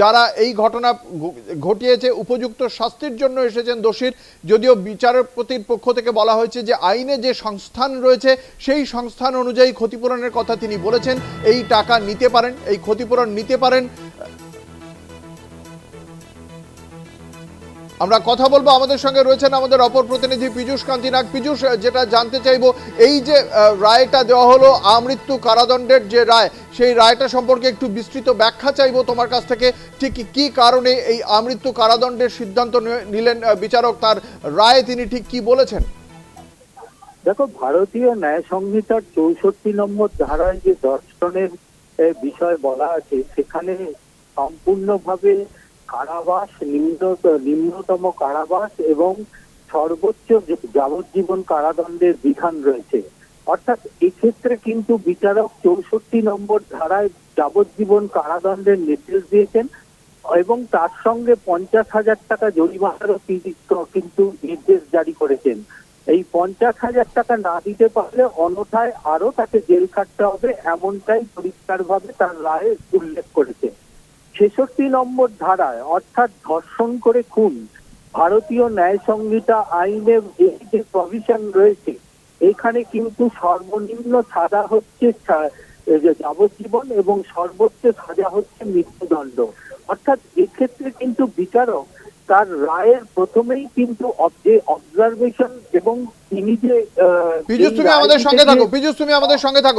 যারা এই ঘটনা ঘটিয়েছে, উপযুক্ত শাস্তির জন্য এসেছেন দোষীর, যদিও বিচারপতির পক্ষ থেকে বলা হয়েছে যে আইনে যে সংস্থান রয়েছে, সেই সংস্থান অনুযায়ী ক্ষতিপূরণের কথা তিনি বলেছেন। এই টাকা নিতে পারেন, এই ক্ষতিপূরণ নিতে পারেন আমরা কথা বলব। আমাদের সঙ্গে রয়েছেন আমাদের অপর প্রতিনিধি পীযূষ কান্তি নাগ পীযূষ, যেটা জানতে চাইব, এই যে রায়টা দেওয়া হলো আমৃত্যু কারাদণ্ডের যে রায়, সেই রায়টা সম্পর্কে একটু বিস্তৃত ব্যাখ্যা চাইব তোমার কাছ থেকে। ঠিক কি কারণে এই আমৃত্যু কারাদণ্ডের সিদ্ধান্ত নিলেন বিচারক? তার রায়ে তিনি ঠিক কি বলেছেন? দেখো, ভারতীয় ন্যায় সংহিতার চৌষট্টি নম্বর ধারায় যে দর্শনের বিষয় বলা আছে, সেখানে সম্পূর্ণভাবে কারাবাস, নিম্ন, নিম্নতম কারাবাস এবং সর্বোচ্চ যাবজ্জীবন কারাদণ্ডের বিধান রয়েছে। অর্থাৎ এক্ষেত্রে কিন্তু বিচারক চৌষট্টি নম্বর ধারায় যাবজ্জীবন কারাদণ্ডের নির্দেশ দিয়েছেন এবং তার সঙ্গে পঞ্চাশ হাজার টাকা জরিমানারও কিন্তু নির্দেশ জারি করেছেন। এই পঞ্চাশ হাজার টাকা না দিতে পারলে অনথায় আরও তাকে জেল খাটতে হবে, এমনটাই পরিষ্কারভাবে তার রায়ে উল্লেখ করেছে ছেষট্টি নম্বর ধারায় অর্থাৎ ধর্ষণ করে খুন ভারতীয় ন্যায় সংহিতা আইনে এই যে প্রভিশন রয়েছে এখানে কিন্তু সর্বনিম্ন সাজা হচ্ছে যাবজ্জীবন এবং সর্বোচ্চ সাজা হচ্ছে মৃত্যুদণ্ড। অর্থাৎ এক্ষেত্রে কিন্তু বিচারক তার রায়ের প্রথমেই কিন্তু যে অবজারভেশন এবং তিনি যে তুমি আমাদের সঙ্গে থাকো পীযূষ তুমি আমাদের সঙ্গে থাকো।